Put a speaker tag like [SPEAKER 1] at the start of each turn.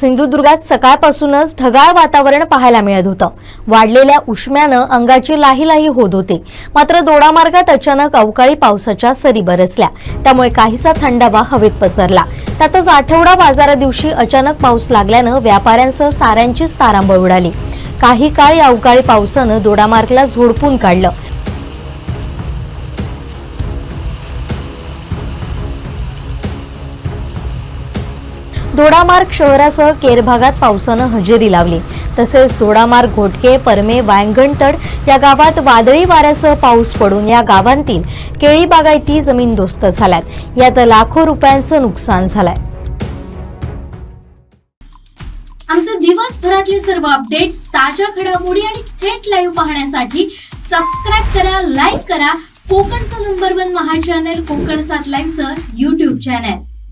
[SPEAKER 1] सिंधुदुर्गात सकाळपासूनच ढगाळ वातावरण पाहायला मिळत होतं. वाढलेल्या उष्म्यानं अंगाची लाही लाही होत होती. मात्र दोडामार्गात अचानक अवकाळी पावसाच्या सरी बरसल्या. त्यामुळे काहीसा थंडावा हवेत पसरला. त्यातच आठवडा बाजारा दिवशी अचानक पाऊस लागल्यानं व्यापाऱ्यांसह साऱ्यांचीच तारांबळ उडाली. काही काळ या अवकाळी पावसानं दोडामार्गला झोडपून काढलं. दोडामार्ग शहरासह केर भागात पावसानं हजेरी लावली. तसेच दोडामार्ग घोटके परमे वायंगणतड या गावात वादळी वाऱ्यासह पाऊस पडून या गावांतील केळी बागायती जमीन दोस्त झाल्यात. यात लाखो रुपयांचं नुकसान झालंय.
[SPEAKER 2] आमचे दिवसभरातले सर्व अपडेट्स ताज्या घडामोडी आणि थेट लाईव्ह पाहण्यासाठी सबस्क्राईब करा लाईक करा. कोकणचं नंबर वन महा चॅनल कोकण सात लाईव्हचं युट्यूब चॅनल